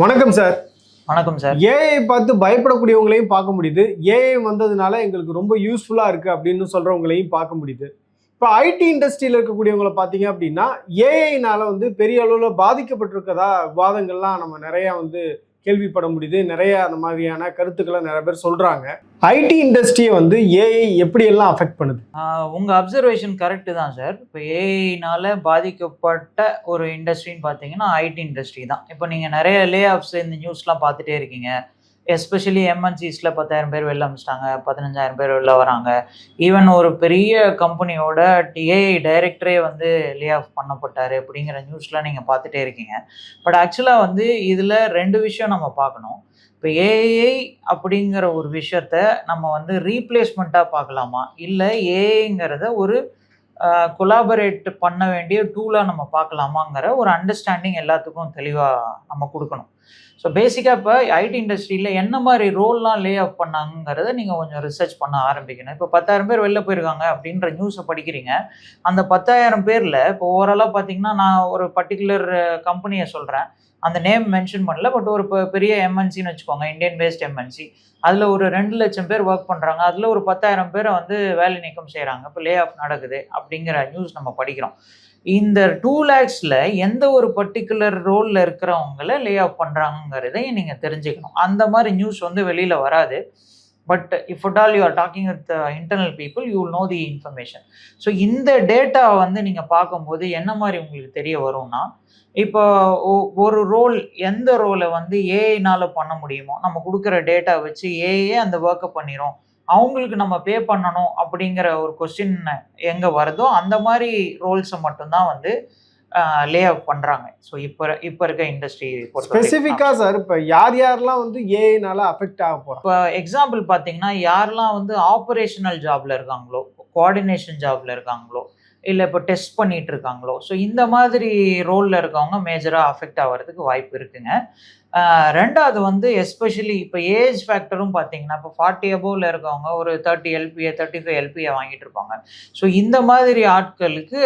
வணக்கம் சார். வணக்கம் sir. AI பார்த்து பயப்படக்கூடியவங்களையும் பார்க்க முடியுது. ஏஐ வந்ததுனால எங்களுக்கு ரொம்ப யூஸ்ஃபுல்லா இருக்கு அப்படின்னு சொல்றவங்களையும் பார்க்க முடியுது. இப்போ ஐடி இண்டஸ்ட்ரியில் இருக்கக்கூடியவங்களை பார்த்தீங்க அப்படின்னா ஏஐனால வந்து பெரிய அளவில் பாதிக்கப்பட்டிருக்கதா விவாதங்கள்லாம் நம்ம நிறைய வந்து கேள்விப்பட முடியுது. நிறைய அந்த மாதிரியான கருத்துக்களை நிறைய பேர் சொல்றாங்க. ஐடி இண்டஸ்ட்ரியை வந்து ஏஐ எப்படியெல்லாம் அஃபெக்ட் பண்ணுது? உங்கள் உங்க அப்சர்வேஷன் கரெக்டு தான் சார் இப்போ ஏஐனால பாதிக்கப்பட்ட ஒரு இண்டஸ்ட்ரின்னு பார்த்தீங்கன்னா ஐடி இண்டஸ்ட்ரி தான். இப்போ நீங்கள் நிறைய லே ஆஃப்ஸ் இந்த நியூஸ்லாம் பார்த்துட்டே இருக்கீங்க. எஸ்பெஷலி எம்என்சிஸில் பத்தாயிரம் பேர் வெளில அமிச்சிட்டாங்க பதினஞ்சாயிரம் பேர் வெளில வராங்க. ஈவன் ஒரு பெரிய கம்பெனியோட ஏஐ டைரக்டரே வந்து லே ஆஃப் பண்ணப்பட்டார் அப்படிங்கிற நியூஸ்லாம் நீங்கள் பார்த்துட்டே இருக்கீங்க. பட் ஆக்சுவலாக வந்து இதில் ரெண்டு விஷயம் நம்ம பார்க்கணும். இப்போ ஏஐ அப்படிங்கிற ஒரு விஷயத்த நம்ம வந்து ரீப்ளேஸ்மெண்ட்டாக பார்க்கலாமா? இல்லை ஏஐங்கிறத ஒரு கொலாபரேட் பண்ண வேண்டிய டூலாக நம்ம பார்க்கலாமாங்கிற ஒரு அண்டர்ஸ்டாண்டிங் எல்லாத்துக்கும் தெளிவாக நம்ம கொடுக்கணும். ஸோ பேசிக்காக இப்போ ஐடி இண்டஸ்ட்ரியில் என்ன மாதிரி ரோல்லாம் லே ஆஃப் பண்ணாங்கிறத நீங்கள் கொஞ்சம் ரிசர்ச் பண்ண ஆரம்பிக்கணும். இப்போ பத்தாயிரம் பேர் வெளில போயிருக்காங்க அப்படின்ற நியூஸை படிக்கிறீங்க. அந்த பத்தாயிரம் பேரில் இப்போ ஓவராலாக பார்த்தீங்கன்னா நான் ஒரு பர்டிகுலர் கம்பெனியை சொல்கிறேன் அந்த நேம் மென்ஷன் பண்ணல பட் ஒரு பெரிய எம்என்சின்னு வச்சுக்கோங்க இந்தியன் பேஸ்ட் எம்என்சி அதில் ஒரு ரெண்டு லட்சம் பேர் ஒர்க் பண்ணுறாங்க அதில் ஒரு பத்தாயிரம் பேரை வந்து வேலை நீக்கம் செய்கிறாங்க இப்போ லே ஆஃப் நடக்குது அப்படிங்கிற நியூஸ் நம்ம படிக்கிறோம். இந்த டூ லேக்ஸில் எந்த ஒரு பர்டிகுலர் ரோலில் இருக்கிறவங்கள லே ஆஃப் பண்ணுறாங்கிறதை நீங்கள் தெரிஞ்சுக்கணும். அந்த மாதிரி நியூஸ் வந்து வெளியில் வராது. But if at all you are talking with internal people you know the information so இந்த டேட்டா வந்து நீங்கள் பார்க்கும்போது என்ன மாதிரி உங்களுக்கு தெரிய வரும்னா இப்போ ஒ- ஒரு ரோல் எந்த ரோலை வந்து ஏஐனால பண்ண முடியுமோ நம்ம கொடுக்குற டேட்டா வச்சு ஏஏ அந்த ஒர்க்கை பண்ணிடும் அவங்களுக்கு நம்ம பே பண்ணணும் அப்படிங்கிற ஒரு கொஸ்டின் எங்கே வருதோ அந்த மாதிரி ரோல்ஸை மட்டும்தான் வந்து லே ஆஃப் பண்ணுறாங்க ஸோ இப்போ இப்போ இருக்க இண்டஸ்ட்ரி ஸ்பெசிஃபிக்கா சார் இப்போ யார் யாரெல்லாம் வந்து ஏஐனால அஃபெக்ட் ஆக போறாங்க? இப்போ எக்ஸாம்பிள் பார்த்தீங்கன்னா யாரெல்லாம் வந்து ஆப்ரேஷனல் ஜாப்ல இருக்காங்களோ கோஆர்டினேஷன் ஜாப்ல இருக்காங்களோ இல்லை இப்போ டெஸ்ட் பண்ணிட்டு இருக்காங்களோ ஸோ இந்த மாதிரி ரோலில் இருக்கவங்க மேஜராக அஃபெக்ட் ஆகிறதுக்கு வாய்ப்பு இருக்குங்க. ரெண்டாவது வந்து எஸ்பெஷலி இப்போ ஏஜ் ஃபேக்டரும் பார்த்தீங்கன்னா இப்போ ஃபார்ட்டி அபோவில் இருக்கவங்க ஒரு தேர்ட்டி எல்பிஏ தேர்ட்டி ஃபைவ் எல்பியை வாங்கிட்டு இருப்பாங்க. ஸோ இந்த மாதிரி ஆட்களுக்கு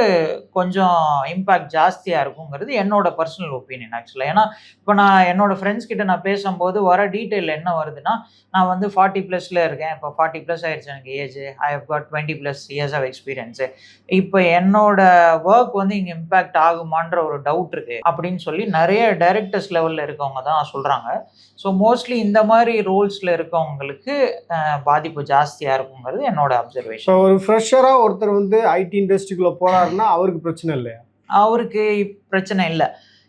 கொஞ்சம் இம்பேக்ட் ஜாஸ்தியாக இருக்குங்கிறது என்னோட பர்சனல் ஒப்பீனியன் ஆக்சுவலாக ஏன்னா இப்போ நான் என்னோட ஃப்ரெண்ட்ஸ் கிட்ட நான் பேசும்போது வர டீட்டெயில் என்ன வருதுன்னா நான் வந்து ஃபார்ட்டி ப்ளஸில் இருக்கேன். இப்போ ஃபார்ட்டி ப்ளஸ் ஆயிடுச்சு எனக்கு age I have got twenty plus years of experience இப்போ என்னோட ஒர்க் வந்து இங்கே இம்பேக்ட் ஆகுமான்ற ஒரு டவுட் இருக்குது அப்படின்னு சொல்லி நிறைய டைரக்டர்ஸ் லெவலில் இருக்கவங்க தான் சொல்கிறாங்க ஸோ மோஸ்ட்லி இந்த மாதிரி ரோல்ஸில் இருக்கவங்களுக்கு பாதிப்பு ஜாஸ்தியாக இருக்குங்கிறது என்னோட அப்சர்வேஷன் இப்போ ஒரு ஃப்ரெஷரா ஒருத்தர் வந்து ஐடி இண்டஸ்ட்ரிக்குள்ள போறாருன்னா அவருக்கு பிரச்சனை இல்லையா? அவருக்கு பிரச்சனை இல்லை.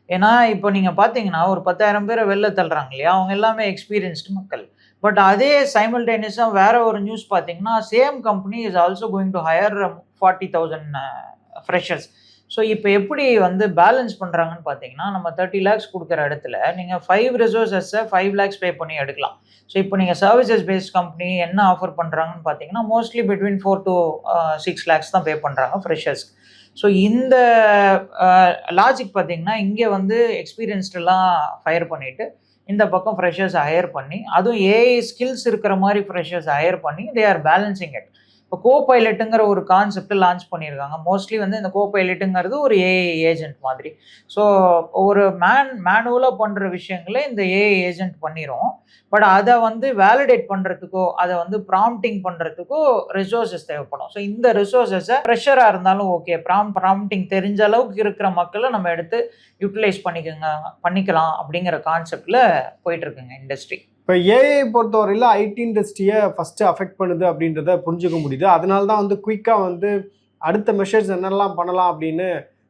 ஏன்னா இப்போ நீங்கள் பார்த்தீங்கன்னா ஒரு பத்தாயிரம் பேரை வெளில தள்ளுறாங்க இல்லையா? அவங்க எல்லாமே எக்ஸ்பீரியன்ஸ்டு மக்கள். பட் அதே சைமல்டேனியஸாக வேற ஒரு நியூஸ் பார்த்தீங்கன்னா same company is also going to hire forty thousand freshers so இப்போ எப்படி வந்து பேலன்ஸ் பண்ணுறாங்கன்னு பார்த்தீங்கன்னா நம்ம தேர்ட்டி லேக்ஸ் கொடுக்குற இடத்துல நீங்கள் ஃபைவ் ரிசோர்ஸஸை ஃபைவ் லேக்ஸ் பே பண்ணி எடுக்கலாம். ஸோ இப்போ நீங்கள் சர்வீசஸ் பேஸ்ட் கம்பெனி என்ன ஆஃபர் பண்ணுறாங்கன்னு பார்த்தீங்கன்னா mostly between four to six lakhs தான் பே பண்ணுறாங்க ஃப்ரெஷர்ஸ்க்கு ஸோ இந்த லாஜிக் பார்த்தீங்கன்னா இங்கே வந்து எக்ஸ்பீரியன்ஸ்டெல்லாம் ஃபயர் பண்ணிவிட்டு இந்த பக்கம் ஃப்ரெஷர்ஸ் ஹையர் பண்ணி அதுவும் ஏஐ ஸ்கில்ஸ் இருக்கிற மாதிரி ஃப்ரெஷர்ஸ் ஹையர் பண்ணி தே ஆர் பேலன்சிங் இட் இப்போ கோ பைலட்டுங்கிற ஒரு கான்செப்ட் லான்ச் பண்ணியிருக்காங்க. மோஸ்ட்லி வந்து இந்த கோ பைலட்டுங்கிறது ஒரு ஏஐ ஏஜென்ட் மாதிரி. ஸோ ஒரு மேன் மேனுவலாக பண்ணுற விஷயங்களை இந்த ஏஐ ஏஜென்ட் பண்ணிடும் பட் அதை வந்து வேலிடேட் பண்ணுறதுக்கோ அதை வந்து ப்ராம்ப்டிங் பண்ணுறதுக்கோ ரிசோர்ஸஸ் தேவைப்படும். ஸோ இந்த ரிசோர்ஸஸை ப்ரெஷராக இருந்தாலும் ஓகே ப்ராம் ப்ராம்ப்டிங் தெரிஞ்ச அளவுக்கு இருக்கிற மக்களை நம்ம எடுத்து யூட்டிலைஸ் பண்ணிக்கோங்க பண்ணிக்கலாம் அப்படிங்கிற கான்செப்டில் போயிட்டுருக்குங்க இண்டஸ்ட்ரி இப்போ ஏஐ பொறுத்தவரையில் ஐடி இண்டஸ்ட்ரியை ஃபஸ்ட்டு அஃபெக்ட் பண்ணுது அப்படின்றத புரிஞ்சுக்க முடியுது. அதனால தான் வந்து குயிக்காக வந்து அடுத்த மெஷர்ஸ் என்னெல்லாம் பண்ணலாம் அப்படின்னு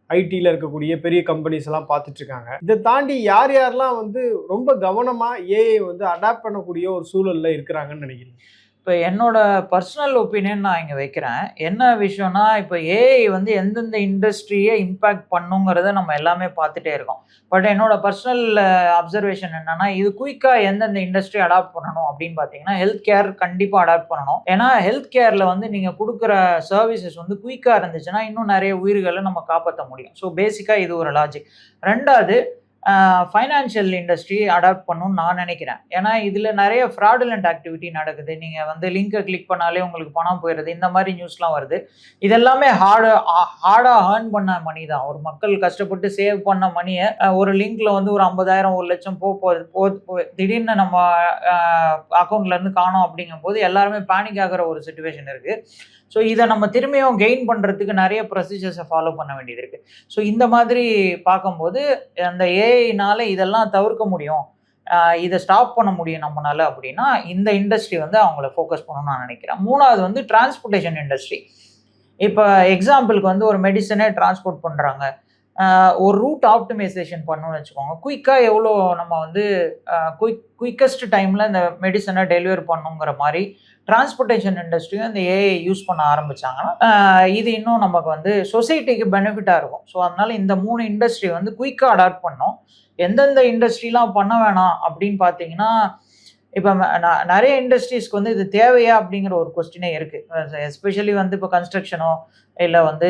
ஐடியில் இருக்கக்கூடிய பெரிய கம்பெனிஸ் எல்லாம் பார்த்துட்ருக்காங்க இதை தாண்டி யார் யாரெல்லாம் வந்து ரொம்ப கவனமாக ஏஐ வந்து அடாப்ட் பண்ணக்கூடிய ஒரு சூழலில் இருக்கிறாங்கன்னு நினைக்கிறேன் இப்போ என்னோட பர்சனல் ஒப்பீனியன் நான் இங்கே வைக்கிறேன். என்ன விஷயம்னா இப்போ ஏஐ வந்து எந்தெந்த இண்டஸ்ட்ரியை இம்பேக்ட் பண்ணுங்கிறத நம்ம எல்லாமே பார்த்துட்டே இருக்கோம். பட் என்னோட பர்சனல் அப்சர்வேஷன் என்னன்னா இது குயிக்காக எந்தெந்த இண்டஸ்ட்ரி அடாப்ட் பண்ணணும் அப்படின்னு பார்த்தீங்கன்னா ஹெல்த் கேர் கண்டிப்பாக அடாப்ட் பண்ணணும். ஏன்னா ஹெல்த் கேரில் வந்து நீங்கள் கொடுக்குற சர்வீசஸ் வந்து குயிக்காக இருந்துச்சுன்னா இன்னும் நிறைய உயிர்களை நம்ம காப்பாற்ற முடியும். ஸோ பேசிக்காக இது ஒரு லாஜிக் ரெண்டாவது ஃபைனான்ஷியல் இண்டஸ்ட்ரி அடாப்ட் பண்ணணும்னு நான் நினைக்கிறேன். ஏன்னா இதில் நிறைய ஃப்ராடுலண்ட் ஆக்டிவிட்டி நடக்குது. நீங்கள் வந்து லிங்கை கிளிக் பண்ணாலே உங்களுக்கு பணம் போயிடுது. இந்த மாதிரி நியூஸ்லாம் வருது. இதெல்லாமே ஹார்டு ஹார்டாக ஏர்ன் பண்ண மணி தான். ஒரு மக்கள் கஷ்டப்பட்டு சேவ் பண்ண மணியை ஒரு லிங்க்ல வந்து ஒரு ஐம்பதாயிரம் ஒரு லட்சம் போ போகுது திடீர்னு நம்ம அக்கௌண்ட்லேருந்து காணோம் அப்படிங்கும் போது எல்லாருமே பேனிக் ஆகிற ஒரு சுச்சுவேஷன் இருக்குது ஸோ இதை நம்ம திரும்பியும் கெயின் பண்ணுறதுக்கு நிறைய ப்ரொசீஜர்ஸை ஃபாலோ பண்ண வேண்டியது இருக்குது ஸோ இந்த மாதிரி பார்க்கும்போது அந்த ஏஐனால இதெல்லாம் தவிர்க்க முடியும். இதை ஸ்டாப் பண்ண முடியும் நம்மளால அப்படின்னா இந்த இண்டஸ்ட்ரி வந்து அவங்கள ஃபோக்கஸ் பண்ணணும்னு நான் நினைக்கிறேன். மூணாவது வந்து டிரான்ஸ்போர்ட்டேஷன் இண்டஸ்ட்ரி இப்போ எக்ஸாம்பிளுக்கு வந்து ஒரு மெடிசனே டிரான்ஸ்போர்ட் பண்ணுறாங்க ஒரு ரூட் ஆப்டிமைசேஷன் பண்ணணும்னு வச்சுக்கோங்க. குயிக்காக எவ்வளோ நம்ம வந்து குயிக் குயிக்கஸ்ட் டைமில் இந்த மெடிசனை டெலிவர் பண்ணுங்கிற மாதிரி டிரான்ஸ்போர்ட்டேஷன் இண்டஸ்ட்ரியும் இந்த ஏஐ யூஸ் பண்ண ஆரம்பித்தாங்கன்னா இது இன்னும் நமக்கு வந்து சொசைட்டிக்கு பெனிஃபிட்டாக இருக்கும். ஸோ அதனால் இந்த மூணு இண்டஸ்ட்ரி வந்து குயிக்காக அடாப்ட் பண்ணோம் எந்தெந்த இண்டஸ்ட்ரிலாம் பண்ண வேணாம் அப்படின்னு பார்த்தீங்கன்னா இப்போ நிறைய இண்டஸ்ட்ரீஸ்க்கு வந்து இது தேவையா அப்படிங்கிற ஒரு கொஸ்டினே இருக்குது எஸ்பெஷலி வந்து இப்போ கன்ஸ்ட்ரக்ஷனோ இல்லை வந்து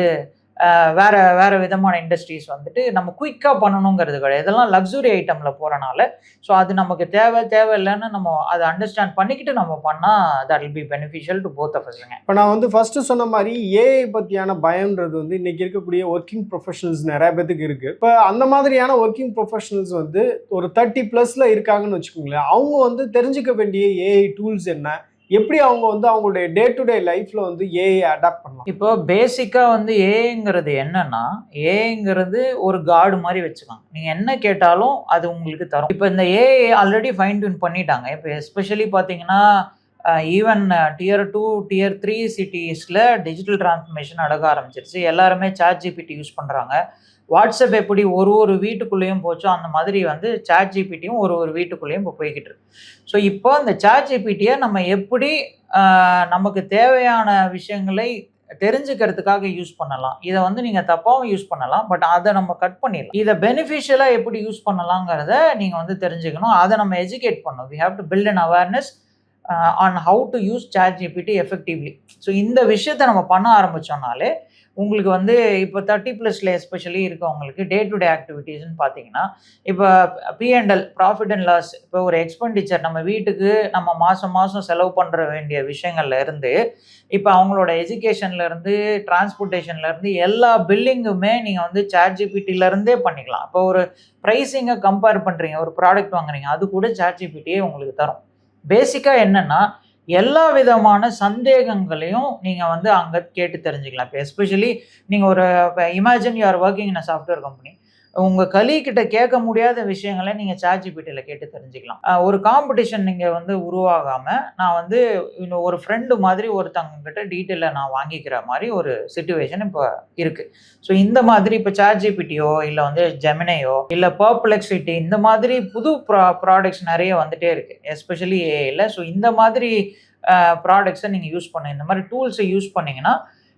வேற வேற விதமான இண்டஸ்ட்ரீஸ் வந்துட்டு நம்ம குயிக்காக பண்ணணுங்கிறது கிடையாது. இதெல்லாம் லக்ஸுரி ஐட்டமில் போகிறனால ஸோ அது நமக்கு தேவை தேவையில்லைன்னு நம்ம அதை அண்டர்ஸ்டாண்ட் பண்ணிக்கிட்டு நம்ம பண்ணால் that will be beneficial to both of இப்போ நான் வந்து ஃபஸ்ட்டு சொன்ன மாதிரி ஏஐ பற்றியான பயம்ன்றது வந்து இன்றைக்கி இருக்கக்கூடிய ஒர்க்கிங் ப்ரொஃபஷனல்ஸ் நிறைய பேத்துக்கு இருக்குது இப்போ அந்த மாதிரியான ஒர்க்கிங் ப்ரொஃபஷனல்ஸ் வந்து ஒரு தேர்ட்டி ப்ளஸில் இருக்காங்கன்னு வச்சுக்கோங்களேன். அவங்க வந்து தெரிஞ்சுக்க வேண்டிய ஏஐ டூல்ஸ் என்ன? எப்படி அவங்க வந்து அவங்களுடைய டே டு டே லைஃப்ல வந்து ஏஐ அடாப்ட் பண்ணலாம்? இப்போ பேசிக்காக வந்து ஏஐங்கிறது என்னன்னா ஏஐங்கிறது ஒரு கார்டு மாதிரி வச்சுக்கலாம். நீங்கள் என்ன கேட்டாலும் அது உங்களுக்கு தரும். இப்போ இந்த ஏஐ ஆல்ரெடி ஃபைன் டியூன் பண்ணிட்டாங்க. இப்போ எஸ்பெஷலி பார்த்தீங்கன்னா even tier two tier three சிட்டிஸில் digital transformation அடக்க ஆரம்பிச்சிருச்சு. எல்லாருமே சாட் ஜிபிடி யூஸ் பண்ணுறாங்க வாட்ஸ்அப் எப்படி ஒரு ஒரு வீட்டுக்குள்ளேயும் போச்சோ அந்த மாதிரி வந்து சாட் ஜிபிடியும் ஒரு ஒரு வீட்டுக்குள்ளேயும் இப்போ போய்கிட்டு இருக்கு. ஸோ இப்போ அந்த சாட் ஜிபிடியை நம்ம எப்படி நமக்கு தேவையான விஷயங்களை தெரிஞ்சுக்கிறதுக்காக யூஸ் பண்ணலாம். இதை வந்து நீங்கள் தப்பாகவும் யூஸ் பண்ணலாம் பட் அதை நம்ம கட் பண்ணிடலாம். இதை பெனிஃபிஷியலாக எப்படி யூஸ் பண்ணலாங்கிறத நீங்கள் வந்து தெரிஞ்சுக்கணும். அதை நம்ம எஜுகேட் பண்ணணும். We have to build an awareness on how to use chat GPT effectively so இந்த விஷயத்தை நம்ம பண்ண ஆரம்பித்தோம்னாலே உங்களுக்கு வந்து இப்போ தேர்ட்டி ப்ளஸில் எஸ்பெஷலி இருக்கவங்களுக்கு டே டு டே ஆக்டிவிட்டீஸ்னு பார்த்தீங்கன்னா இப்போ பிஎன்எல் ப்ராஃபிட் அண்ட் லாஸ் இப்போ ஒரு எக்ஸ்பெண்டிச்சர் நம்ம வீட்டுக்கு நம்ம மாதம் மாதம் செலவு பண்ணுற வேண்டிய விஷயங்கள்ல இருந்து இப்போ அவங்களோட எஜுகேஷன்லேருந்து டிரான்ஸ்போர்ட்டேஷன்லேருந்து எல்லா பில்லிங்குமே நீங்கள் வந்து சாட் ஜிபிடில பண்ணிக்கலாம். இப்போ ஒரு ப்ரைஸிங்கை கம்பேர் பண்ணுறீங்க ஒரு ப்ராடக்ட் வாங்குறீங்க அது கூட சாட் ஜிபிடியே உங்களுக்கு தரும். பேசிக்காக என்னென்னா எல்லா விதமான சந்தேகங்களையும் நீங்கள் வந்து அங்கே கேட்டு தெரிஞ்சுக்கலாம். இப்போ எஸ்பெஷலி நீங்கள் ஒரு imagine you are working in software company உங்கள் கலிக்கிட்ட கேட்க முடியாத விஷயங்களை நீங்கள் சாட் ஜிபிடியில் கேட்டு தெரிஞ்சுக்கலாம். ஒரு காம்படிஷன் நீங்கள் வந்து உருவாகாமல் நான் வந்து இன்னும் ஒரு ஃப்ரெண்டு மாதிரி ஒருத்தங்க டீட்டெயிலை நான் வாங்கிக்கிற மாதிரி ஒரு சுச்சுவேஷன் இப்போ இருக்குது ஸோ இந்த மாதிரி இப்போ சாட் ஜிபிடியோ இல்லை வந்து ஜெமினையோ இல்லை பர்ப்ளெக்ஸிட்டி இந்த மாதிரி புது ப்ரா ப்ராடக்ட்ஸ் நிறைய வந்துகிட்டே இருக்குது எஸ்பெஷலி ஏஐயில் ஸோ இந்த மாதிரி ப்ராடக்ட்ஸை நீங்கள் யூஸ் பண்ண. இந்த மாதிரி டூல்ஸை யூஸ் பண்ணீங்கன்னா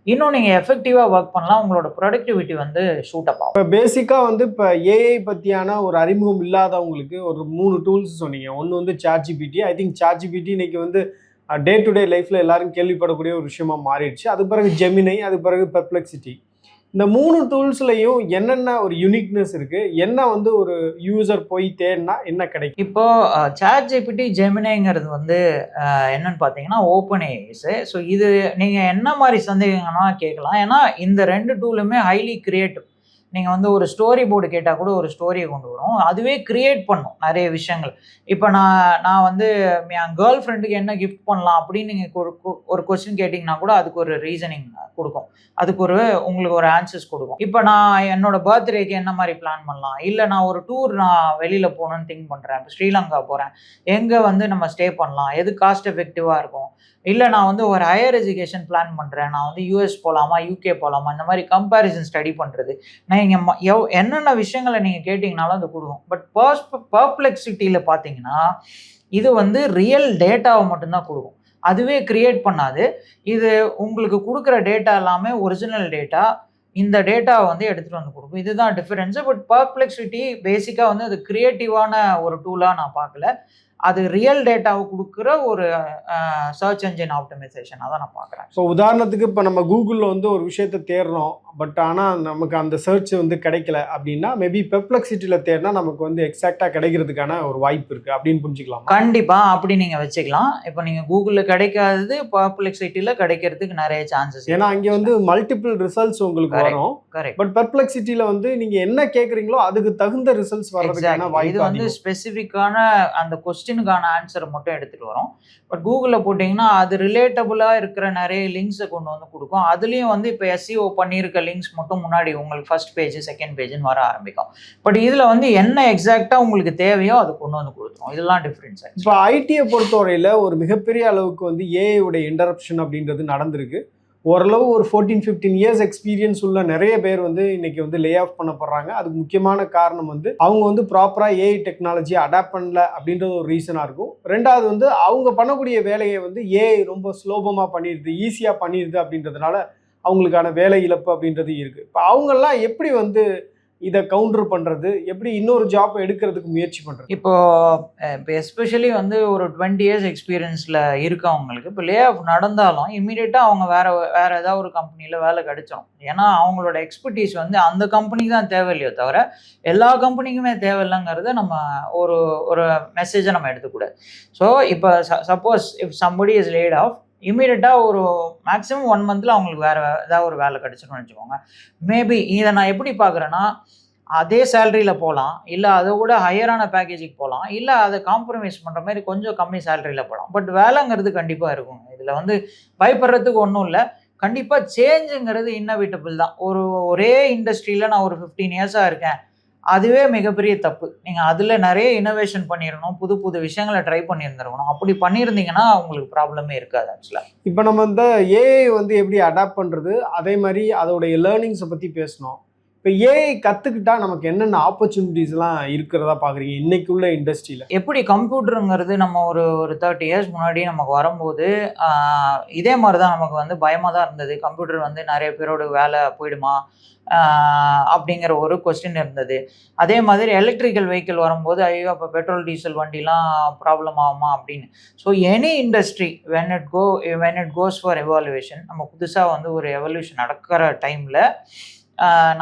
இன்னும் நீங்கள் எஃபெக்டிவாக ஒர்க் பண்ணலாம். உங்களோட ப்ரொடக்டிவிட்டி வந்து ஷூட் அப் ஆகும். இப்போ பேசிக்காக வந்து இப்போ ஏஐ பற்றியான ஒரு அறிமுகம் இல்லாதவங்களுக்கு ஒரு மூணு டூல்ஸ் சொன்னீங்க. ஒன்று வந்து ChatGPT I think chat GPT இன்னைக்கு வந்து டே டு டே லைஃப்பில் எல்லாரும் கேள்விப்படக்கூடிய ஒரு விஷயமா மாறிடுச்சு. அது பிறகு ஜெமினை அது பிறகு பெர்ப்ளெக்சிட்டி இந்த மூணு டூல்ஸ்லையும் என்னென்ன ஒரு யூனிக்னஸ் இருக்குது என்ன வந்து ஒரு யூசர் போய் தேடினா என்ன கிடைக்கும்? இப்போது சாட் ஜிபிடி ஜெமினைங்கிறது வந்து என்னென்னு என்னன்னு பார்த்தீங்கன்னா ஓப்பன் ஏஐஸு ஸோ இது நீங்கள் என்ன மாதிரி சந்தேகங்கன்னா கேட்கலாம். ஏன்னா இந்த ரெண்டு டூலுமே ஹைலி கிரியேட்டிவ் நீங்கள் வந்து ஒரு ஸ்டோரி போர்டு கேட்டால் கூட ஒரு ஸ்டோரியை கொண்டு வரும். அதுவே கிரியேட் பண்ணும் நிறைய விஷயங்கள். இப்போ நான் நான் வந்து என் கேர்ள் ஃப்ரெண்டுக்கு என்ன கிஃப்ட் பண்ணலாம் அப்படின்னு நீங்கள் ஒரு கொஸ்டின் கேட்டிங்கன்னா கூட அதுக்கு ஒரு ரீசனிங் கொடுக்கும். அதுக்கு ஒரு உங்களுக்கு ஒரு ஆன்சர்ஸ் கொடுக்கும். இப்போ நான் என்னோட பர்த்டேக்கு என்ன மாதிரி பிளான் பண்ணலாம்? இல்லை நான் ஒரு டூர் நான் வெளியில் போகணுன்னு திங்க் பண்ணுறேன் இப்போ ஸ்ரீலங்கா போகிறேன் எங்கே வந்து நம்ம ஸ்டே பண்ணலாம்? எது காஸ்ட் எஃபெக்டிவாக இருக்கும்? இல்லை நான் வந்து ஒரு ஹையர் எஜுகேஷன் பிளான் பண்ணுறேன் நான் வந்து யூஎஸ் போகலாமா யூகே போகலாமா இந்த மாதிரி கம்பேரிசன் ஸ்டடி பண்ணுறது நீங்கள் எவ் என்னென்ன விஷயங்களை நீங்கள் கேட்டிங்கனாலும் அது கொடுக்கும் பட் பர்ஸ் பர்ப்ளெக்சிட்டியில் பார்த்தீங்கன்னா இது வந்து ரியல் டேட்டாவை மட்டும்தான் கொடுக்கும் அதுவே கிரியேட் பண்ணாது. இது உங்களுக்கு கொடுக்குற டேட்டா எல்லாமே ஒரிஜினல் டேட்டா இந்த டேட்டாவை வந்து எடுத்துகிட்டு வந்து கொடுக்கும். இதுதான் டிஃபரன்ஸு பட் பர்ப்ளெக்சிட்டி பேசிக்காக வந்து அது க்ரியேட்டிவான ஒரு டூலாக நான் பார்க்கல அது ரியல் டேட்டாவை கொடுக்குற ஒரு சர்ச் என்ஜின் ஆப்டிமைசேஷனாக தான் நான் பார்க்குறேன். ஸோ உதாரணத்துக்கு இப்போ நம்ம கூகுளில் வந்து ஒரு விஷயத்த தேடுறோம். பட் ஆனால் நமக்கு அந்த சர்ச் வந்து கிடைக்கல அப்படின்னா மேபி பெப்ளெக்சிட்டியில் தேடினா நமக்கு வந்து எக்ஸாக்டாக கிடைக்கிறதுக்கான ஒரு வாய்ப்பு இருக்குது அப்படின்னு புரிஞ்சுக்கலாம்? கண்டிப்பாக அப்படி நீங்கள் வச்சுக்கலாம். இப்போ நீங்கள் கூகுளில் கிடைக்காதது பாப்புலெக்சிட்டியில் கிடைக்கிறதுக்கு நிறைய சான்சஸ் ஏன்னா அங்கே வந்து மல்டிபிள் ரிசல்ட்ஸ் உங்களுக்கு. வரும். கரெக்ட் பட் பெர்ப்ளெக்சிட்டியில் வந்து நீங்கள் என்ன கேட்குறீங்களோ அதுக்கு தகுந்த ரிசல்ட்ஸ் வர்றதுக்கான இது வாய்ப்பு வந்து அதிகம். ஸ்பெசிஃபிக்கான அந்த கொஸ்டினுக்கான ஆன்சரை மட்டும் எடுத்துகிட்டு வரும். பட் கூகுளில் போட்டிங்கன்னா அது ரிலேட்டபுளாக இருக்கிற நிறைய லிங்க்ஸை கொண்டு வந்து கொடுக்கும். அதுலேயும் வந்து இப்போ எஸ்சிஓ பண்ணியிருக்க லிங்க்ஸ் மட்டும் முன்னாடி உங்களுக்கு ஃபர்ஸ்ட் பேஜ் செகண்ட் பேஜ்னு வர ஆரம்பிக்கும். பட் இதில் வந்து என்ன எக்ஸாக்டாக உங்களுக்கு தேவையோ அது கொண்டு வந்து கொடுத்துரும். இதெல்லாம் டிஃப்ரென்ஸ் இப்போ ஐடியை பொறுத்தவரையில் ஒரு மிகப்பெரிய அளவுக்கு வந்து ஏஐயோட இன்டரப்ஷன் அப்படின்றது நடந்திருக்கு. ஓரளவு ஒரு ஃபோர்டீன் ஃபிஃப்டீன் இயர்ஸ் எக்ஸ்பீரியன்ஸ் உள்ள நிறைய பேர் வந்து இன்னைக்கு வந்து லே ஆஃப் பண்ணப்படுறாங்க. அதுக்கு முக்கியமான காரணம் வந்து அவங்க வந்து ப்ராப்பராக ஏஐ டெக்னாலஜியை அடாப்ட் பண்ணல அப்படின்றது ஒரு ரீசனாக இருக்கும். ரெண்டாவது வந்து அவங்க பண்ணக்கூடிய வேலையை வந்து ஏஐ ரொம்ப சுலபமாக பண்ணிடுது ஈஸியாக பண்ணிடுது அப்படின்றதுனால அவங்களுக்கான வேலை இழப்பு அப்படின்றது இருக்குது இப்போ அவங்கெல்லாம் எப்படி வந்து இதை கவுண்டர் பண்ணுறது எப்படி இன்னொரு ஜாப் எடுக்கிறதுக்கு முயற்சி பண்ணுறது இப்போ இப்போ எஸ்பெஷலி வந்து ஒரு டுவெண்ட்டி இயர்ஸ் எக்ஸ்பீரியன்ஸில் இருக்கவங்களுக்கு இப்போ லே ஆஃப் நடந்தாலும் இம்மிடியட்டாக அவங்க வேறு வேறு ஏதாவது ஒரு கம்பெனியில் வேலை கிடைச்சிடும் ஏன்னா அவங்களோட எக்ஸ்பர்டீஸ் வந்து அந்த கம்பெனிக்கு தான் தேவையில்லையோ தவிர எல்லா கம்பெனிக்குமே தேவையில்லைங்கிறத நம்ம ஒரு ஒரு மெசேஜை நம்ம எடுத்துக்கூடாது. ஸோ இப்போ suppose if somebody is late of இமீடியட்டாக ஒரு மேக்ஸிமம் ஒன் மந்தில் அவங்களுக்கு வேறு ஏதாவது ஒரு வேலை கிடச்சிரும்னு வச்சுக்கோங்க மேபி இதை நான் எப்படி பார்க்குறேன்னா அதே சேலரியில் போகலாம் இல்லை அதை விட ஹையரான பேக்கேஜுக்கு போகலாம் இல்லை அதை காம்ப்ரமைஸ் பண்ணுற மாதிரி கொஞ்சம் கம்மி சேலரியில் போகலாம் பட் வேலைங்கிறது கண்டிப்பாக இருக்கும். இதில் வந்து பயப்படுறதுக்கு ஒன்றும் இல்லை. கண்டிப்பாக சேஞ்சுங்கிறது இன்னவிட்டபிள் தான். ஒரு ஒரே இண்டஸ்ட்ரியில் நான் ஒரு ஃபிஃப்டீன் இயர்ஸாக இருக்கேன். அதுவே மிகப்பெரிய தப்பு. நீங்கள் அதில் நிறைய இனோவேஷன் பண்ணிடணும் புது புது விஷயங்களை ட்ரை பண்ணியிருந்துருக்கணும். அப்படி பண்ணியிருந்தீங்கன்னா உங்களுக்கு ப்ராப்ளமே இருக்காது ஆக்சுவலாக இப்போ நம்ம இந்த ஏஐ வந்து எப்படி அடாப்ட் பண்ணுறது அதே மாதிரி அதோடைய லேர்னிங்ஸை பற்றி பேசணும். இப்போ ஏஐ கற்றுக்கிட்டா நமக்கு என்னென்ன ஆப்பர்ச்சுனிட்டிஸ்லாம் இருக்கிறதா பார்க்குறீங்க இன்னைக்கு உள்ள இண்டஸ்ட்ரியில் எப்படி கம்ப்யூட்டருங்கிறது நம்ம ஒரு ஒரு தேர்ட்டி இயர்ஸ் முன்னாடி நமக்கு வரும்போது இதே மாதிரி தான் நமக்கு வந்து பயமாக தான் இருந்தது. கம்ப்யூட்டர் வந்து நிறைய பேரோட வேலை போயிடுமா? அப்படிங்கிற ஒரு கொஸ்டின் இருந்தது. அதே மாதிரி எலக்ட்ரிக்கல் வெஹிக்கிள் வரும்போது ஐயோ அப்போ பெட்ரோல் டீசல் வண்டிலாம் ப்ராப்ளம் ஆகுமா அப்படின்னு. So any industry when it go when it goes for evaluation நம்ம புதுசாக வந்து ஒரு எவல்யூஷன் நடக்கிற டைமில்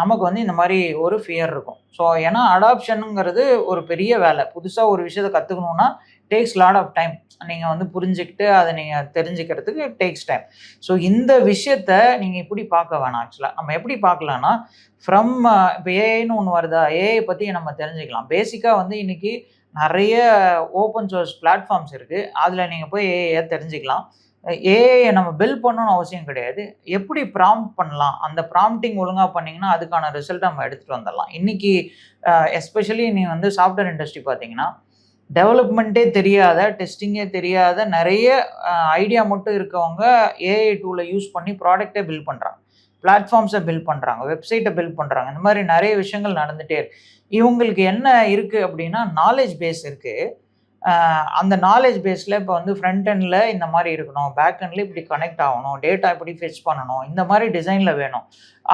நமக்கு வந்து இந்த மாதிரி ஒரு ஃபியர் இருக்கும். ஸோ ஏன்னா அடாப்ஷனுங்கிறது ஒரு பெரிய வேலை. புதுசாக ஒரு விஷயத்தை கற்றுக்கணுன்னா டேக்ஸ் லாட் ஆஃப் டைம் நீங்கள் வந்து புரிஞ்சுக்கிட்டு அதை நீங்கள் தெரிஞ்சுக்கிறதுக்கு டேக்ஸ் டைம் ஸோ இந்த விஷயத்த நீங்கள் இப்படி பார்க்க வேணாம் ஆக்சுவலாக நம்ம எப்படி பார்க்கலான்னா ஃப்ரம் இப்போ ஏஐன்னு ஒன்று வருதா? ஏஐ பற்றி நம்ம தெரிஞ்சுக்கலாம். பேசிக்காக வந்து இன்றைக்கி நிறைய ஓப்பன் சோர்ஸ் பிளாட்ஃபார்ம்ஸ் இருக்குது அதில் நீங்கள் போய் ஏஐ தெரிஞ்சுக்கலாம். ஏஐ நம்ம பில் பண்ணணும்னு அவசியம் கிடையாது. எப்படி ப்ராம்ப்ட் பண்ணலாம்? அந்த ப்ராம்ப்டிங் ஒழுங்காக பண்ணிங்கன்னா அதுக்கான ரிசல்ட் நம்ம எடுத்துகிட்டு வந்துடலாம். இன்னைக்கு எஸ்பெஷலி நீ வந்து சாஃப்ட்வேர் இண்டஸ்ட்ரி பார்த்தீங்கன்னா டெவலப்மெண்ட்டே தெரியாத டெஸ்டிங்கே தெரியாத நிறைய ஐடியா மட்டும் இருக்கவங்க ஏஐ டூலை யூஸ் பண்ணி ப்ராடக்டே பில்ட் பண்ணுறாங்க பிளாட்ஃபார்ம்ஸை பில்ட் பண்ணுறாங்க வெப்சைட்டை பில்ட் பண்ணுறாங்க இந்த மாதிரி நிறைய விஷயங்கள் நடந்துகிட்டே இருக்கு. இவங்களுக்கு என்ன இருக்குது அப்படின்னா நாலேஜ் பேஸ் இருக்குது அந்த நாலேஜ் பேஸில் இப்போ வந்து ஃப்ரண்ட் எண்டில் இந்த மாதிரி இருக்கணும். பேக் எண்டில் இப்படி கனெக்ட் ஆகணும். டேட்டா இப்படி ஃபெச் பண்ணணும். இந்த மாதிரி டிசைனில் வேணும்.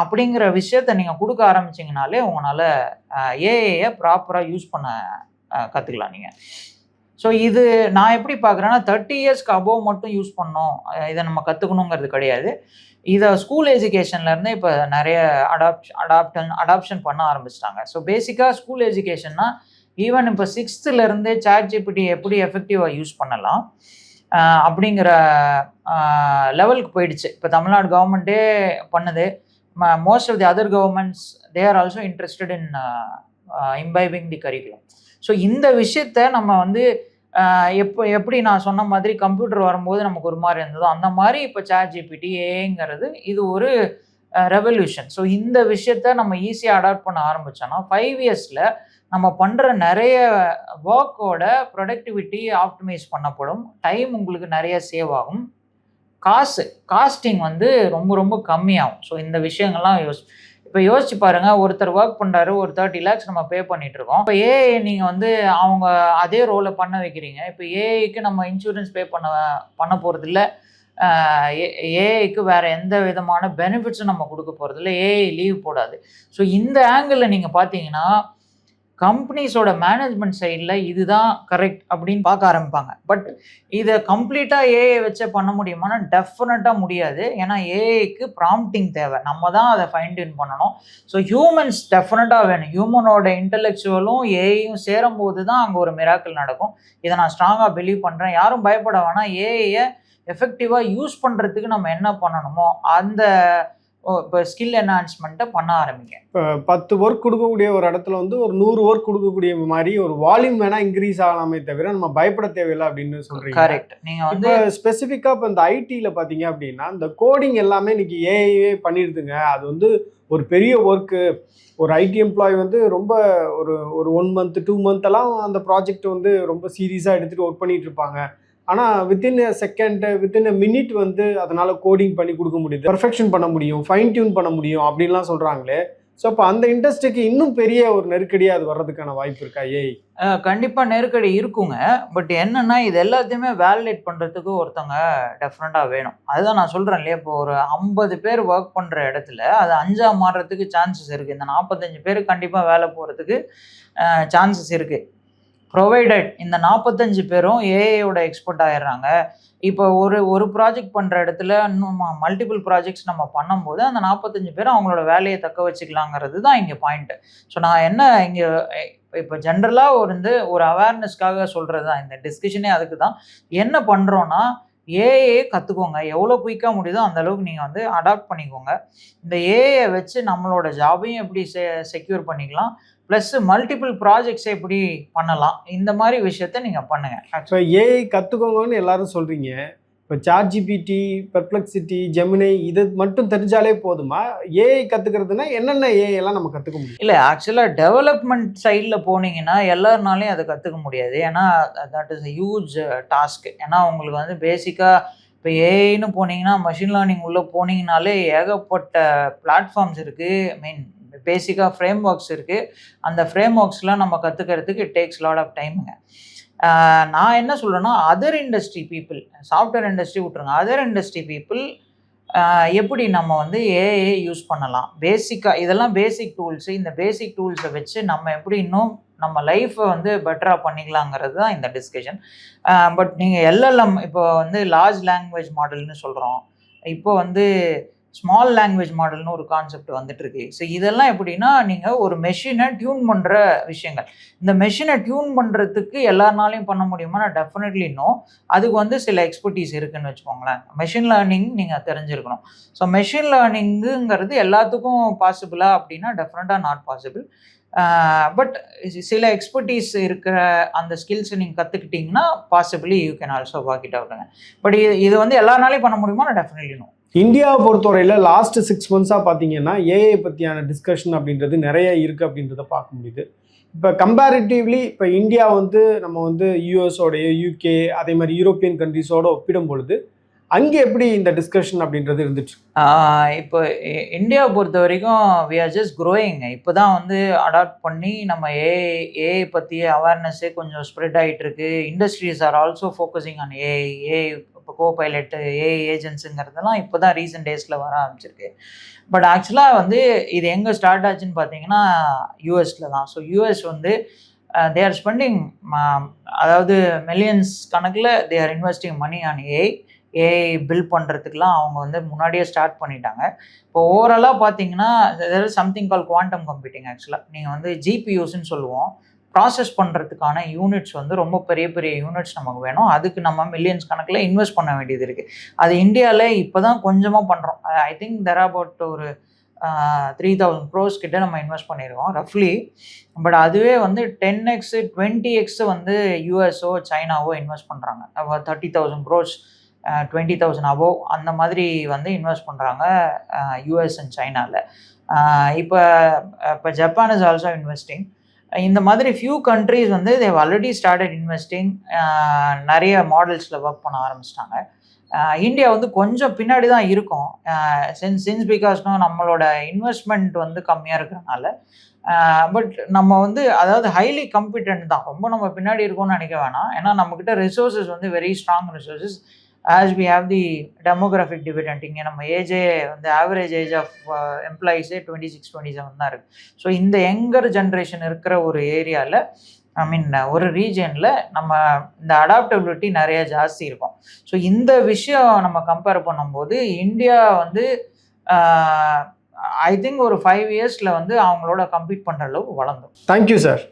அப்படிங்கிற விஷயத்த நீங்கள் கொடுக்க ஆரம்பிச்சிங்கனாலே உங்களால் ஏஐயை ப்ராப்பராக யூஸ் பண்ண கற்றுக்கலாம் நீங்கள் ஸோ இது நான் எப்படி பார்க்குறேன்னா தேர்ட்டி இயர்ஸ்க்கு அபோவ் மட்டும் யூஸ் பண்ணோம் இதை நம்ம கற்றுக்கணுங்கிறது கிடையாது. இதை ஸ்கூல் எஜுகேஷன்லேருந்தே இப்போ நிறைய அடாப்ட் அடாப்டன் அடாப்ஷன் பண்ண ஆரம்பிச்சிட்டாங்க. ஸோ பேசிக்காக ஸ்கூல் எஜுகேஷன்னா ஈவன் இப்போ சிக்ஸ்த்துலேருந்தே சாட் ஜிபிடி எப்படி எஃபெக்டிவாக யூஸ் பண்ணலாம்? அப்படிங்கிற லெவலுக்கு போயிடுச்சு. இப்போ தமிழ்நாடு கவர்மெண்ட்டே பண்ணுது. Most of the other governments they are also interested in imbibing the curriculum so இந்த விஷயத்த நம்ம வந்து எப்போ எப்படி நான் சொன்ன மாதிரி கம்ப்யூட்டர் வரும்போது நமக்கு ஒரு மாதிரி இருந்ததோ அந்த மாதிரி இப்போ சேட் ஜிபிடி ஏங்கிறது இது ஒரு ரெவல்யூஷன் ஸோ இந்த விஷயத்த நம்ம ஈஸியாக அடாப்ட் பண்ண ஆரம்பித்தோன்னா ஃபைவ் இயர்ஸில் நம்ம பண்ணுற நிறைய ஒர்க்கோட ப்ரொடக்டிவிட்டி ஆப்டிமைஸ் பண்ணப்படும். டைம் உங்களுக்கு நிறைய சேவ் ஆகும். காசு காஸ்டிங் வந்து ரொம்ப ரொம்ப கம்மியாகும். ஸோ இந்த விஷயங்கள்லாம் யோசி இப்போ யோசிச்சு பாருங்க. ஒருத்தர் ஒர்க் பண்ணுறாரு ஒரு தேர்ட்டி லேக்ஸ் நம்ம பே பண்ணிட்டு இருக்கோம். இப்போ ஏஐ நீங்கள் வந்து அவங்க அதே ரோலை பண்ண வைக்கிறீங்க. இப்போ ஏஐக்கு நம்ம இன்சூரன்ஸ் பே பண்ண பண்ண போகிறது இல்லை ஏஐக்கு வேறு எந்த விதமான பெனிஃபிட்ஸும் நம்ம கொடுக்க போகிறது இல்லை ஏஐ லீவ் போடாது. ஸோ இந்த ஆங்கிளில் நீங்கள் பார்த்தீங்கன்னா கம்பெனிஸோட மேனேஜ்மெண்ட் சைடில் இதுதான் கரெக்ட் அப்படின்னு பார்க்க ஆரம்பிப்பாங்க. பட் இதை கம்ப்ளீட்டாக ஏஐ வச்சே பண்ண முடியுமானா டெஃபினட்டாக முடியாது. ஏன்னா ஏஐக்கு ப்ராம்ப்டிங் தேவை. நம்ம தான் அதை ஃபைன் டியூன் பண்ணணும். ஸோ ஹியூமன்ஸ் டெஃபினட்டாக வேணும். ஹியூமனோட இன்டெலெக்சுவலும் ஏஐயும் சேரும்போது தான் அங்கே ஒரு மிராக்கள் நடக்கும். இதை நான் ஸ்ட்ராங்காக பிலீவ் பண்ணுறேன் யாரும் பயப்பட வேணாம். ஏஐயை எஃபெக்டிவாக யூஸ் பண்ணுறதுக்கு நம்ம என்ன பண்ணணுமோ அந்த இப்போ ஸ்கில் என்ஹான்ஸ்மெண்ட்டை பண்ண ஆரம்பிங்க. இப்போ பத்து ஒர்க் கொடுக்கக்கூடிய ஒரு இடத்துல வந்து ஒரு நூறு ஒர்க் கொடுக்கக்கூடிய மாதிரி ஒரு வால்யூம் வேணா இன்க்ரீஸ் ஆகலாமே தவிர நம்ம பயப்பட தேவையில்லை அப்படின்னு சொல்றீங்க. கரெக்ட் நீங்கள் வந்து ஸ்பெசிஃபிக்காக இப்போ இந்த ஐடியில் பார்த்தீங்க அப்படின்னா இந்த கோடிங் எல்லாமே இன்னைக்கு ஏஐயே பண்ணிடுதுங்க. அது வந்து ஒரு பெரிய ஒர்க்கு ஒரு ஐடி எம்ப்ளாய் வந்து ரொம்ப ஒரு ஒரு ஒன் மந்த் டூ மந்த் எல்லாம் அந்த ப்ராஜெக்ட் வந்து ரொம்ப சீரியஸாக எடுத்துகிட்டு ஒர்க் பண்ணிட்டு இருப்பாங்க. ஆனால் within a second within a minute வந்து அதனால் கோடிங் பண்ணி கொடுக்க முடியுது. பர்ஃபெக்ஷன் பண்ண முடியும் ஃபைன் டியூன் பண்ண முடியும் அப்படின்லாம் சொல்கிறாங்களே ஸோ அப்போ அந்த இண்டஸ்ட்ரிக்கு இன்னும் பெரிய ஒரு நெருக்கடியாக அது வர்றதுக்கான வாய்ப்பு இருக்கா ஏய் கண்டிப்பாக நெருக்கடி இருக்குங்க. பட் என்னென்னா இது எல்லாத்தையுமே வேலிடேட் பண்ணுறதுக்கு ஒருத்தவங்க டெஃபரெண்ட்டாக வேணும். அதுதான் நான் சொல்கிறேன் இல்லையா இப்போ ஒரு ஐம்பது பேர் ஒர்க் பண்ணுற இடத்துல அது அஞ்சா மாறுறதுக்கு சான்சஸ் இருக்குது இந்த நாற்பத்தஞ்சு பேர் கண்டிப்பாக வேலை போகிறதுக்கு சான்சஸ் இருக்குது ப்ரொவைடட் இந்த நாற்பத்தஞ்சு பேரும் ஏஐயோட எக்ஸ்பர்ட் ஆயிடுறாங்க. இப்போ ஒரு ஒரு ப்ராஜெக்ட் பண்ணுற இடத்துல இன்னும் மல்டிபிள் ப்ராஜெக்ட்ஸ் நம்ம பண்ணும்போது அந்த நாற்பத்தஞ்சு பேர் அவங்களோட வேலையை தக்க வச்சுக்கலாங்கிறது தான் இங்கே பாயிண்ட்டு ஸோ நான் என்ன இங்கே இப்போ ஜென்ரலாக ஒரு வந்து ஒரு அவேர்னஸ்க்காக சொல்கிறது தான். இந்த டிஸ்கஷனே அதுக்கு தான். என்ன பண்ணுறோன்னா ஏஏ கற்றுக்கோங்க எவ்வளோ குயிக்காக முடியுதோ அந்த அளவுக்கு நீங்கள் வந்து அடாப்ட் பண்ணிக்கோங்க. இந்த ஏஐ வச்சு நம்மளோட ஜாபையும் எப்படி செ செக்யூர் பண்ணிக்கலாம். ப்ளஸ்ஸு மல்டிபிள் ப்ராஜெக்ட்ஸை எப்படி பண்ணலாம். இந்த மாதிரி விஷயத்த நீங்கள் பண்ணுங்கள் ஸோ ஏஐ கற்றுக்கோங்கன்னு எல்லாரும் சொல்கிறீங்க இப்போ சார்ஜிபிடி பெர்ப்ளெக்சிட்டி ஜெமினை இது மட்டும் தெரிஞ்சாலே போதுமா? ஏஐ கற்றுக்கிறதுனா என்னென்ன ஏஐ எல்லாம் நம்ம கற்றுக்க முடியும்? இல்லை ஆக்சுவலாக டெவலப்மெண்ட் சைடில் போனீங்கன்னா எல்லாருனாலையும் அதை கற்றுக்க முடியாது. ஏன்னா that is a huge task ஏன்னா உங்களுக்கு வந்து பேசிக்காக இப்போ ஏஐன்னு போனீங்கன்னா மஷின் லேர்னிங் உள்ளே போனீங்கனாலே ஏகப்பட்ட பிளாட்ஃபார்ம்ஸ் இருக்குது ஐ மீன் பேசிக்காக ஃப்ரேம் ஒர்க்ஸ் இருக்குது அந்த ஃப்ரேம் ஒர்க்ஸ்லாம் நம்ம கற்றுக்கிறதுக்கு இட் டேக்ஸ் லாட் ஆஃப் டைமுங்க நான் என்ன சொல்கிறேன்னா other industry people software industry விட்ருங்க அதர் இண்டஸ்ட்ரி பீப்புள் எப்படி நம்ம வந்து ஏஐ யூஸ் பண்ணலாம்? பேசிக்காக இதெல்லாம் பேசிக் டூல்ஸு இந்த பேசிக் டூல்ஸை வச்சு நம்ம எப்படி இன்னும் நம்ம லைஃப்பை வந்து பெட்டராக பண்ணிக்கலாங்கிறது தான் இந்த டிஸ்கஷன் பட் நீங்கள் எல்எல்எம் இப்போ வந்து லார்ஜ் லாங்குவேஜ் மாடல்னு சொல்கிறோம் இப்போ வந்து ஸ்மால் லாங்குவேஜ் மாடல்னு ஒரு கான்செப்ட் வந்துட்டுருக்கு. ஸோ இதெல்லாம் எப்படின்னா நீங்கள் ஒரு மெஷினை டியூன் பண்ணுற விஷயங்கள். இந்த மெஷினை டியூன் பண்ணுறதுக்கு எல்லாருனாலையும் பண்ண முடியுமா? டெஃபினெட்லி நோ அதுக்கு வந்து சில எக்ஸ்பர்டீஸ் இருக்குன்னு வச்சுக்கோங்களேன். மெஷின் லேர்னிங் நீங்கள் தெரிஞ்சிருக்கணும். ஸோ மெஷின் லேர்னிங்குங்கிறது எல்லாத்துக்கும் பாசிபிளா அப்படின்னா டெஃபினட்டாக நாட் பாசிபிள் பட் சில எக்ஸ்பர்டீஸ் இருக்கிற அந்த ஸ்கில்ஸை நீங்கள் கற்றுக்கிட்டிங்கன்னா possibly you can also walk it அவுட்டுங்க but இது இது வந்து எல்லாருனாலையும் பண்ண முடியுமா? டெஃபினெட்லி நோ இந்தியாவை பொறுத்தவரையில் லாஸ்ட் சிக்ஸ் மந்த்ஸாக பார்த்தீங்கன்னா ஏஐ பற்றியான டிஸ்கஷன் அப்படின்றது நிறைய இருக்குது அப்படின்றத பார்க்க முடியுது. இப்போ கம்பேரிட்டிவ்லி இப்போ இந்தியா வந்து நம்ம வந்து யூஎஸோடைய யூகே அதே மாதிரி யூரோப்பியன் கண்ட்ரிஸோட ஒப்பிடும் பொழுது அங்கே எப்படி இந்த டிஸ்கஷன் அப்படின்றது இருந்துச்சு? இப்போ இந்தியாவை பொறுத்த வரைக்கும் வி ஆர் ஜஸ்ட் க்ரோயிங் இப்போ தான் வந்து அடாப்ட் பண்ணி நம்ம ஏஐ ஏஐ பற்றிய அவேர்னஸே கொஞ்சம் ஸ்ப்ரெட் ஆகிட்டு இருக்கு. Industries are also focusing on AI AI இப்போ கோ பைலட்டு ஏஐ ஏஜென்ட்ஸுங்கிறதெல்லாம் இப்போ தான் ரீசெண்ட் டேஸில் வர ஆரம்பிச்சிருக்கு. பட் ஆக்சுவலாக வந்து இது எங்கே ஸ்டார்ட் ஆச்சுன்னு பார்த்தீங்கன்னா யூஎஸில் தான். ஸோ யூஎஸ் வந்து தே ஆர் ஸ்பெண்டிங் அதாவது மில்லியன்ஸ் கணக்கில் they are investing money on AI AI build பண்ணுறதுக்குலாம் அவங்க வந்து முன்னாடியே ஸ்டார்ட் பண்ணிட்டாங்க. இப்போ ஓவராலாக பார்த்தீங்கன்னா சம்திங் கால் குவாண்டம் கம்ப்யூட்டிங் ஆக்சுவலாக நீங்கள் வந்து ஜிபியூஸ்ன்னு சொல்லுவோம். ப்ராசஸ் பண்ணுறதுக்கான யூனிட்ஸ் வந்து ரொம்ப பெரிய பெரிய யூனிட்ஸ் நமக்கு வேணும். அதுக்கு நம்ம மில்லியன்ஸ் கணக்கில் இன்வெஸ்ட் பண்ண வேண்டியது இருக்குது அது இந்தியாவில் இப்போ தான் கொஞ்சமாக பண்ணுறோம் ஐ திங்க் தெர் அபவுட் ஒரு த்ரீ தௌசண்ட் க்ரோஸ் கிட்ட நம்ம இன்வெஸ்ட் பண்ணியிருக்கோம் ரஃப்லி பட் அதுவே வந்து டென் எக்ஸு டுவெண்ட்டி எக்ஸு வந்து யூஎஸ்ஓ சைனாவோ இன்வெஸ்ட் பண்ணுறாங்க thirty thousand crores twenty thousand above அந்த மாதிரி வந்து இன்வெஸ்ட் பண்ணுறாங்க யூஎஸ் அண்ட் சைனாவில் இப்போ இப்போ ஜப்பான் இஸ் ஆல்சோ இன்வெஸ்டிங் இந்த மாதிரி ஃபியூ கண்ட்ரீஸ் வந்து தேவ் ஆல்ரெடி ஸ்டார்டட் இன்வெஸ்டிங் நிறைய மாடல்ஸில் ஒர்க் பண்ண ஆரம்பிச்சிட்டாங்க. இந்தியா வந்து கொஞ்சம் பின்னாடி தான் இருக்கும். சின்ஸ் சின்ஸ் பிகாஸ்னோ நம்மளோட இன்வெஸ்ட்மெண்ட் வந்து கம்மியாக இருக்கிறனால. பட் நம்ம வந்து அதாவது ஹைலி காம்பிடென்ட் தான். ரொம்ப நம்ம பின்னாடி இருக்கோம்னு நினைக்க வேணாம். ஏன்னா நம்மக்கிட்ட ரிசோர்ஸஸ் வந்து very strong resources as we have the demographic dividend இங்கே நம்ம ஏஜே வந்து ஆவரேஜ் ஏஜ் ஆஃப் எம்ப்ளாயீஸே டுவெண்ட்டி சிக்ஸ் டுவெண்ட்டி செவன் தான் இருக்குது ஸோ இந்த யங்கர் ஜென்ரேஷன் இருக்கிற ஒரு ஏரியாவில் ஐ மீன் ஒரு ரீஜனில் நம்ம இந்த அடாப்டபிலிட்டி நிறைய ஜாஸ்தி இருக்கும். ஸோ இந்த விஷயம் நம்ம கம்பேர் பண்ணும்போது இந்தியா வந்து uh, ஐ திங்க் ஒரு ஃபைவ் இயர்ஸில் வந்து அவங்களோட கம்ப்ளீட் பண்ணுற அளவுக்கு வளர்ந்தோம். Thank you sir